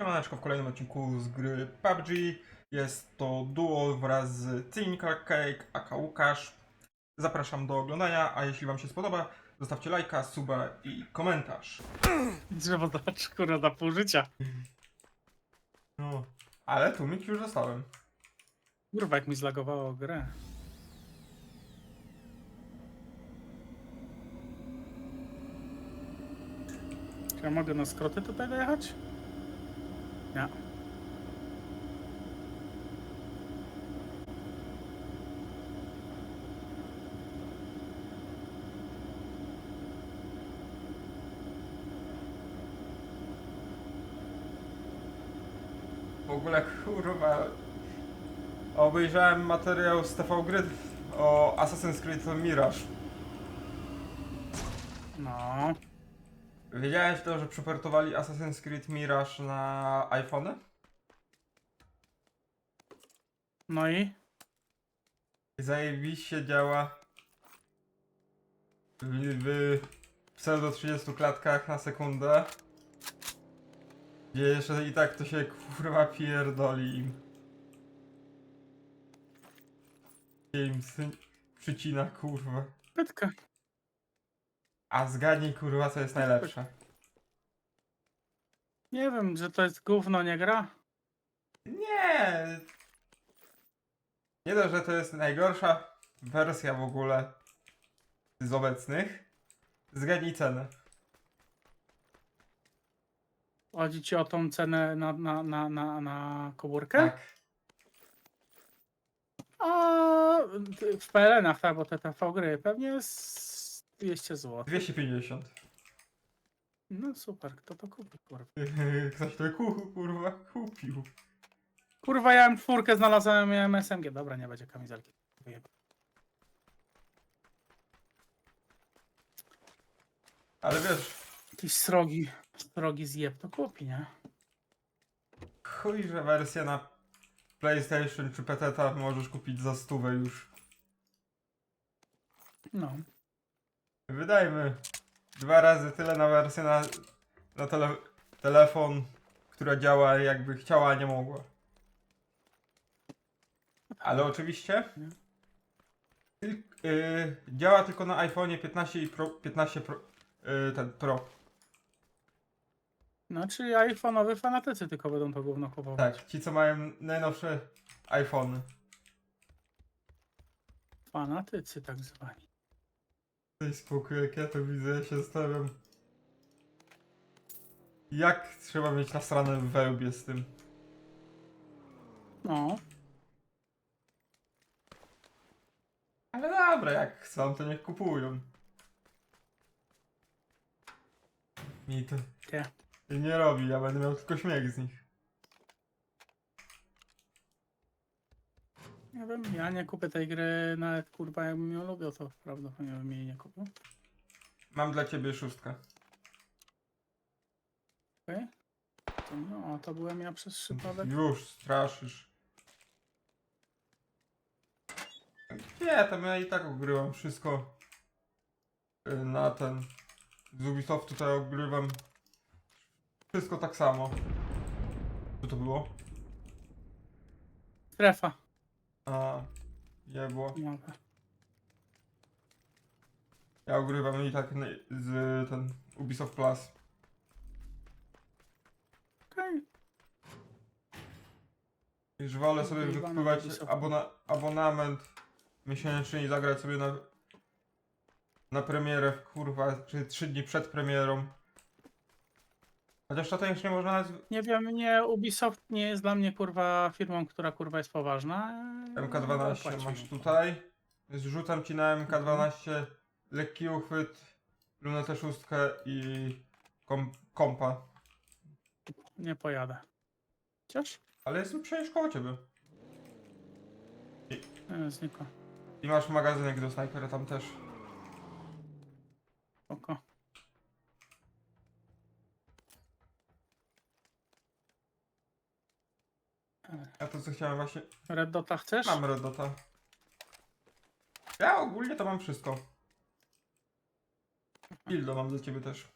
Siemaneczko w kolejnym odcinku z gry PUBG. Jest to duo wraz z Cynika Cake, aka Łukasz. Zapraszam do oglądania, a jeśli wam się spodoba, zostawcie lajka, suba i komentarz. Drzewo dać kurwa na pół życia. No, ale tu mi już zostałem. Kurwa, jak mi zlagowało grę. Czy ja mogę na skroty tutaj dojechać? Nie. W ogóle kurwa. Obejrzałem materiał z TV Gry o Assassin's Creed Mirage. No. Wiedziałeś to, że przeportowali Assassin's Creed Mirage na iPhony? No i? Zajebiście działa w, w pseudo 30 klatkach na sekundę. Gdzie jeszcze i tak to się kurwa pierdoli im. Syn- przycina kurwa. Pytka. A zgadnij kurwa co jest najlepsze. Nie wiem, że to jest gówno, nie gra? Nie! Nie dość, że to jest najgorsza wersja w ogóle z obecnych. Zgadnij cenę. Chodzi ci o tą cenę na, na, na, na, na komórkę? Tak. A w PLN-ach, tak, bo te TV gry pewnie z 200 zł. 250. No super, kto to kupi, kurwa? Ktoś to ku, kurwa kupił. Kurwa, ja czwórkę znalazłem, miałem SMG. Dobra, nie będzie kamizelki. Wyjeb- Ale wiesz, Jakiś srogi, srogi zjeb to kupi, nie? chuj, że wersja na PlayStation czy PC możesz kupić za stówę już. No. Wydajmy dwa razy tyle na wersję na, na tele, telefon, która działa jakby chciała, a nie mogła. Ale oczywiście tyl, y, działa tylko na iPhone 15 i Pro, 15 Pro, y, ten Pro. No, czyli iPhone'owy fanatycy tylko będą to gówno kupować. Tak, ci co mają najnowsze iPhony. Fanatycy tak zwani. Daj spokój, jak ja to widzę, ja się zastanawiam. Jak trzeba mieć nasrane w wełbie z tym? No. Ale dobra, jak chcą, to niech kupują. Mi to Nie. nie robi, ja będę miał tylko śmiech z nich. Nie wiem, ja nie kupię tej gry nawet kurwa jakbym ją lubił, to prawdopodobnie bym jej nie kupił. Mam dla ciebie szóstkę. Okej? To No, to byłem ja przez przypadek. Już, straszysz. Nie, tam ja i tak ogrywam wszystko y, na ten. Z Ubisoftu tutaj ogrywam wszystko tak samo. Co to było? Strefa. A, jebło. Mogę. Ja ogrywam i tak z ten Ubisoft Plus. Okej. Już wolę sobie Ogrywamy wykupywać Ubisoft. abona abonament miesięczny i zagrać sobie na, na premierę, kurwa, czy trzy dni przed premierą. Chociaż to już nie można nawet Nie wiem, nie, Ubisoft nie jest dla mnie kurwa firmą, która kurwa jest poważna. Eee, MK12 płaci masz tutaj. Zrzucam ci na MK12 lekki uchwyt, lunetę szóstkę i kom kompa. Nie pojadę. Chociaż? Ale jestem przecież koło ciebie. Nie, znikło. I masz magazynek do snajpera tam też. Spoko. Ja to co chciałem właśnie... Red Dota chcesz? Mam Red Dota. Ja ogólnie to mam wszystko. Dildo mam dla ciebie też.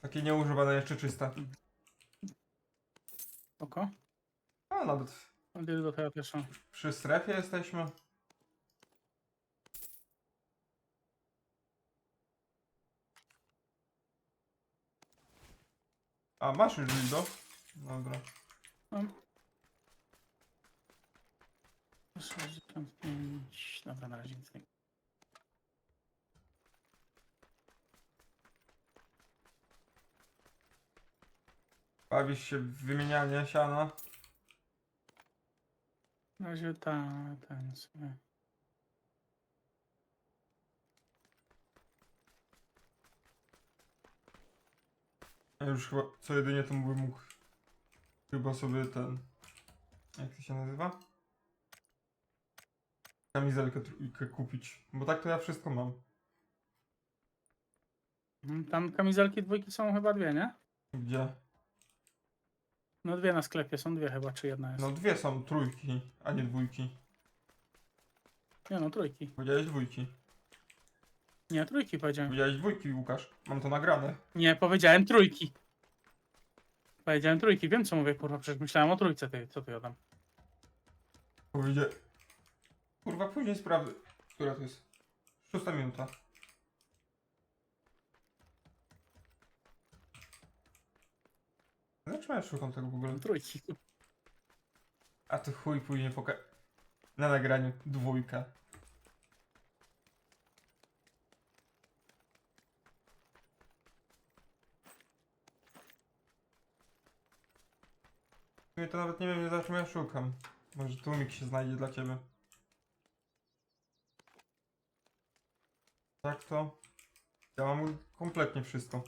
Takie nieużywane jeszcze czyste. Spoko. No nawet Od do tego mam. przy strefie jesteśmy. A, masz już dildo? Dobra. Mam. 65. Dobra, na razie nic nie. Bawisz się w wymienianie siana? Na razie ta, ten sobie. Ja już chyba co jedynie to bym mógł chyba sobie ten... Jak to się nazywa? Kamizelkę trójkę kupić. Bo tak to ja wszystko mam. Mhm, Tam kamizelki dwójki są chyba dwie, nie? Gdzie? No dwie na sklepie, są dwie chyba, czy jedna jest? No dwie są trójki, a nie dwójki. Nie no, trójki. Powiedziałeś dwójki. Nie, trójki powiedziałem. Powiedziałeś dwójki, Łukasz. Mam to nagrane. Nie, powiedziałem trójki. Powiedziałem trójki, wiem co mówię, kurwa, przecież myślałem o trójce, ty, co ty jadam. Powiedział... Kurwa, później sprawdzę. Która to jest? Szósta minuta. Dlaczego ja szukam tego w ogóle? Trójki. A to chuj później poka... Na nagraniu dwójka. W sumie to nawet nie wiem, za czym ja szukam. Może tłumik się znajdzie dla ciebie. Tak to... Ja mam kompletnie wszystko.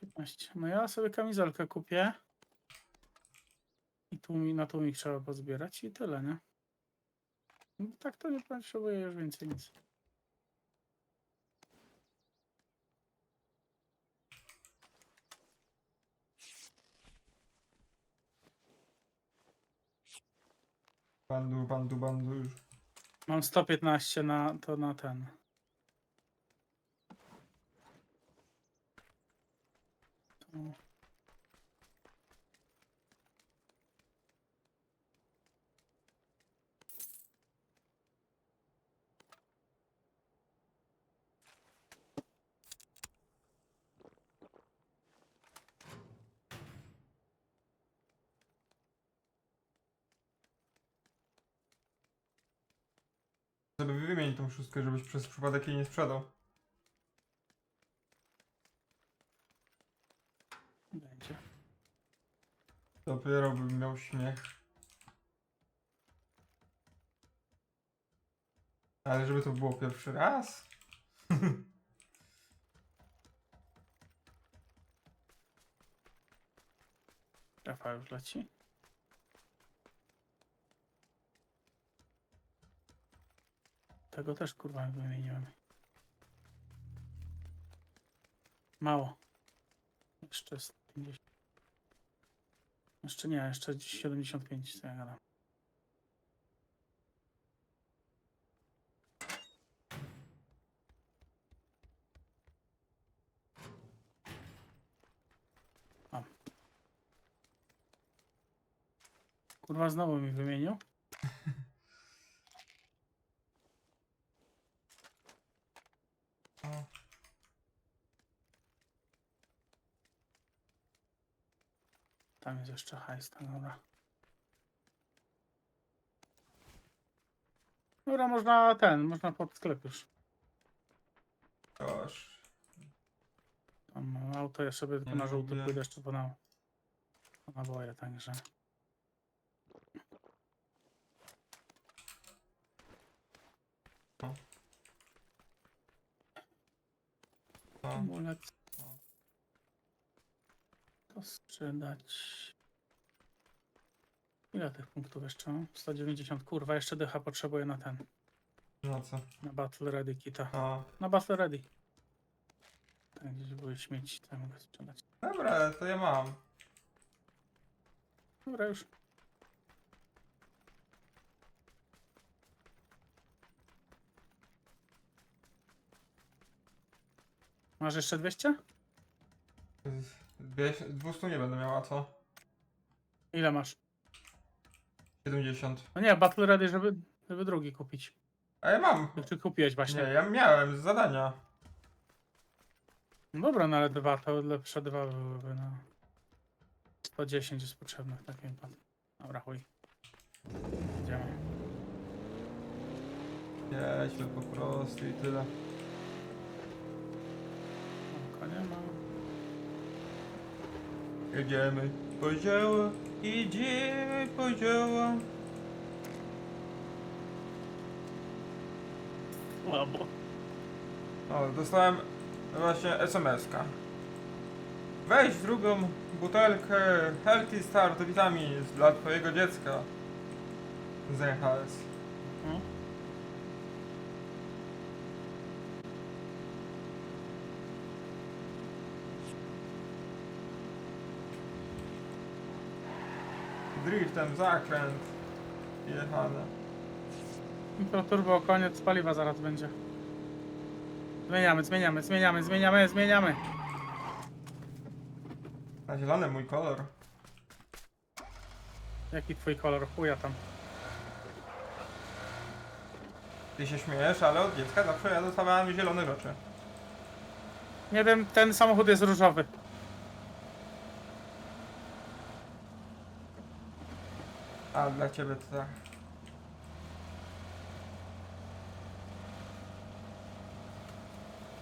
15. No ja sobie kamizelkę kupię. I tłumi, na tłumik trzeba pozbierać i tyle, nie? No, tak to nie potrzebuję już więcej nic. Bandu, bandu, bandu już. Mam 115 na to na ten. Żeby wymienić tą szóstkę, żebyś przez przypadek jej nie sprzedał. Będzie. Dopiero bym miał śmiech. Ale żeby to było pierwszy raz? Trafa już leci. Tego też kurwa wymieniłem. Mało. Jeszcze 150. Jeszcze nie, jeszcze 75 co ja gadam. Kurwa znowu mi wymienił. Jest jeszcze hajs, tak dobra. Dobra, można ten, można pod sklep już. Toż. Tam mam auto, ja sobie tylko na żółty lubię. pójdę jeszcze po na, po naboje, także. No. To sprzedać. Ile tych punktów jeszcze mam? 190, kurwa, jeszcze dycha potrzebuję na ten, No co? na Battle Ready kita. A, Na Battle Ready. Tak, gdzieś były śmieci, to ja mogę sprzedać. dobra, to ja mam. Dobra, już. Masz jeszcze 200? Dwie- 200 nie będę miała, co? Ile masz? 70. No nie, Battle Ready, żeby, żeby drugi kupić. A ja mam. Czy kupiłeś właśnie? Nie, ja miałem z zadania. No dobra, no ale dwa to lepsze dwa byłyby, no. 110 jest potrzebne w takim wypadku. Dobra, chuj. Idziemy. Jedźmy po prostu i tyle. Oko nie ma. Jedziemy po dzieło, idziemy po dzieło. Słabo. O, dostałem właśnie SMS-ka. Weź drugą butelkę Healthy Start Vitamins dla twojego dziecka. Z NHS. No. Driftem, zakręt. Jechane. To turbo, koniec paliwa zaraz będzie. Zmieniamy, zmieniamy, zmieniamy, zmieniamy, zmieniamy. Na zielony mój kolor. Jaki twój kolor? Chuja tam. Ty się śmiejesz, ale od dziecka zawsze ja dostawałem zielone rzeczy. Nie wiem, ten samochód jest różowy. A dla ciebie to tak.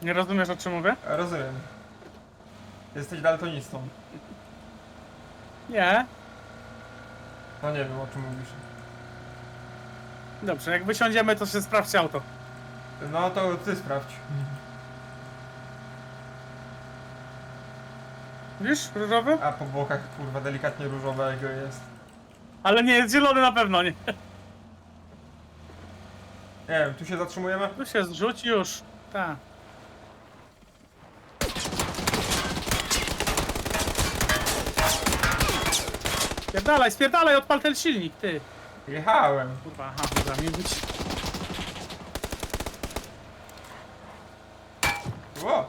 Nie rozumiesz o czym mówię? Rozumiem. Jesteś daltonistą. Nie. No nie wiem o czym mówisz. Dobrze, jak wysiądziemy, to się sprawdź auto. No to ty sprawdź. Widzisz, różowy? A po bokach kurwa delikatnie różowego jest. Ale nie jest zielony na pewno, nie. Nie wiem, tu się zatrzymujemy? Tu się zrzuć już. Tak. Spierdalaj, spierdalaj, odpal ten silnik, ty. Jechałem. Kurwa, aha, dobra, mi być. Ło!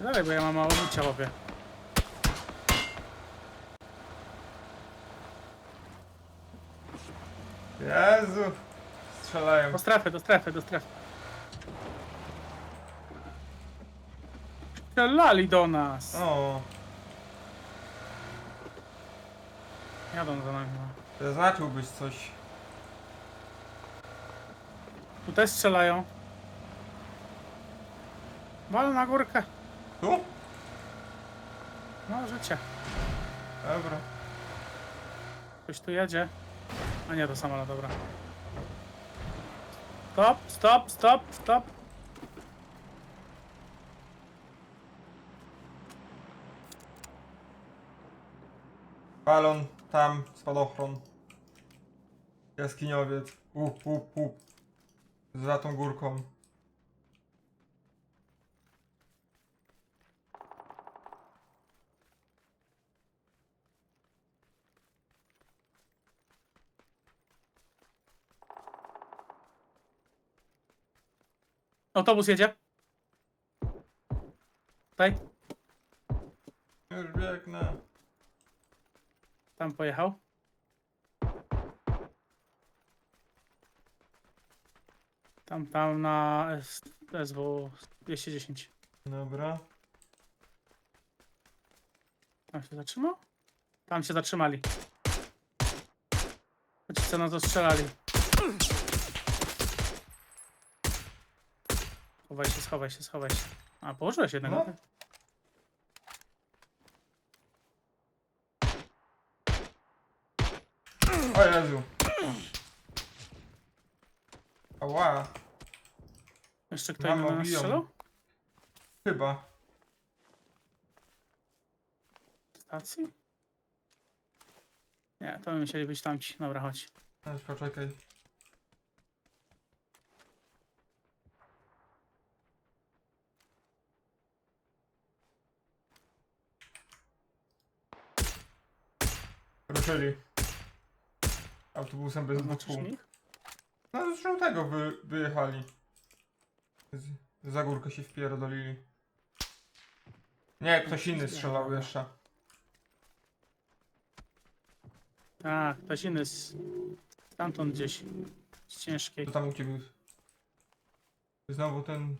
Dalej, bo ja mam mało życia, chłopie. Jezu! Strzelają. Do strefy, do strefy, do strefy. Strzelali do nas. O, Jadą za nami. no. zaznaczyłbyś coś. Tu też strzelają. Wal na górkę. Tu? No, życie. Dobra. Ktoś tu jedzie. A nie, to samolot, dobra. Stop, stop, stop, stop. Balon, tam, spadochron. Jaskiniowiec. Up, up, up. Za tą górką. Autobus jedzie. Tutaj, Już biegnę. tam pojechał. Tam, tam na S- SW 210. Dobra. Tam się zatrzymał? Tam się zatrzymali. Ci co na to Schowaj się, schowaj się, schowaj się. A, położyłeś jednego. No. O Jezu. Ała, Jeszcze kto Mamo, do nas biją. strzelał? chyba. Stacji? Nie, to by musieli być tamci. Dobra, chodź. Weź, Poczekaj. Ruszyli. Autobusem bez dwóch kół. No z żółtego wy, wyjechali. Z, za górkę się wpierdolili. Nie, ktoś inny strzelał jeszcze. Tak, ktoś inny z... Stamtąd gdzieś. Z ciężkiej. Co tam u ciebie? Znowu ten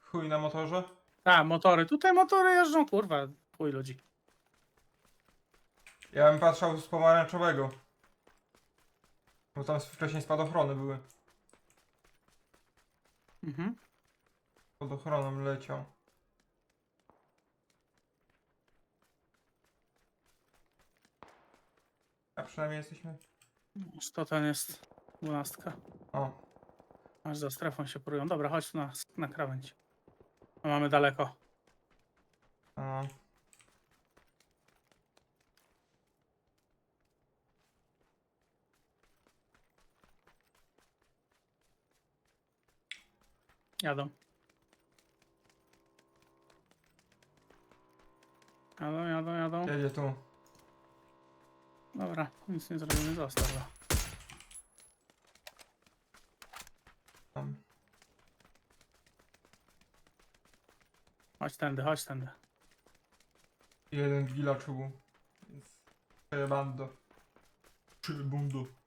chuj na motorze? Tak, motory. Tutaj motory jeżdżą, kurwa. Chuj ludzi. Ja bym patrzał z pomarańczowego. Bo tam wcześniej spadochrony były. Mhm. Pod ochroną leciał. A przynajmniej jesteśmy. Już to ten jest dwunastka. O, Aż za strefą się porują. Dobra, chodź na, na krawędź. A mamy daleko. a. Jadą. Jadą, jadą, jadą. Jedzie tu. Dobra, nic nie zrobimy, zostaw. go. Tam. Chodź tędy, chodź tędy. Jeden gilacz był. Więc przejebando. Przybundo.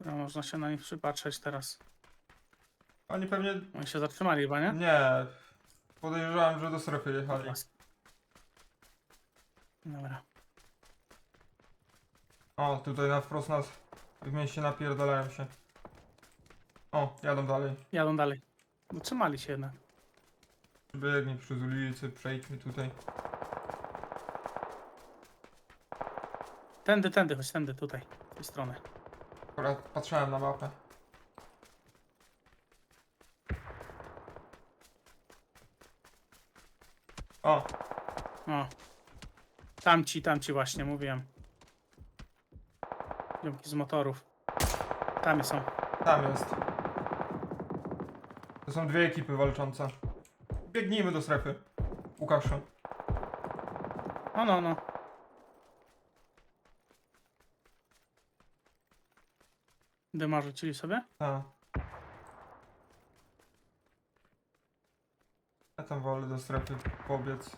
Dobra, można się na nich przypatrzeć teraz. Oni pewnie... Oni się zatrzymali chyba, nie? Nie. Podejrzewałem, że do strefy jechali. Dobra. O, tutaj na wprost nas w mieście napierdalają się. O, jadą dalej. Jadą dalej. Zatrzymali się jednak. Biegnij przez ulicę, przejdźmy tutaj. Tędy, tędy, chodź tędy, tutaj. Z tej strony. Akurat patrzyłem na mapę. O, O. Tamci, tamci właśnie, mówiłem. Ziomki z motorów. Tam są. tam jest. To są dwie ekipy walczące. Biegnijmy do strefy. Łukaszu. No, no, no. Dyma rzucili sobie? Tak. Ja tam wolę do strefy pobiec.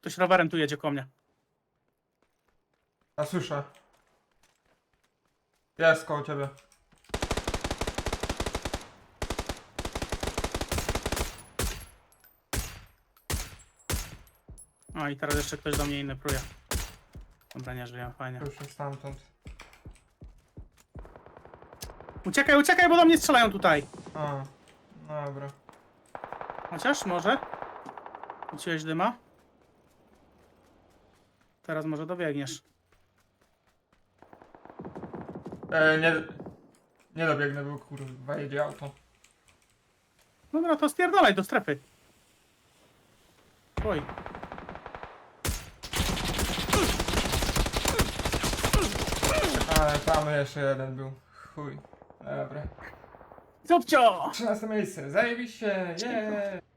Ktoś rowerem tu jedzie ko mnie. A słyszę. Jest koło ciebie. O, i teraz jeszcze ktoś do mnie inny pruje. Dobra, nie żyję, fajnie. Już jest stamtąd. Uciekaj, uciekaj, bo do mnie strzelają tutaj. A, dobra. Chociaż może? Rzuciłeś dyma? Teraz może dobiegniesz. E, nie, nie dobiegnę, bo kurwa jedzie auto. Dobra, to spierdalaj do strefy. Oj. Ale tam jeszcze jeden był. Chuj. Dobra. Zupcio! 13 miejsce, zajebiście, yeah!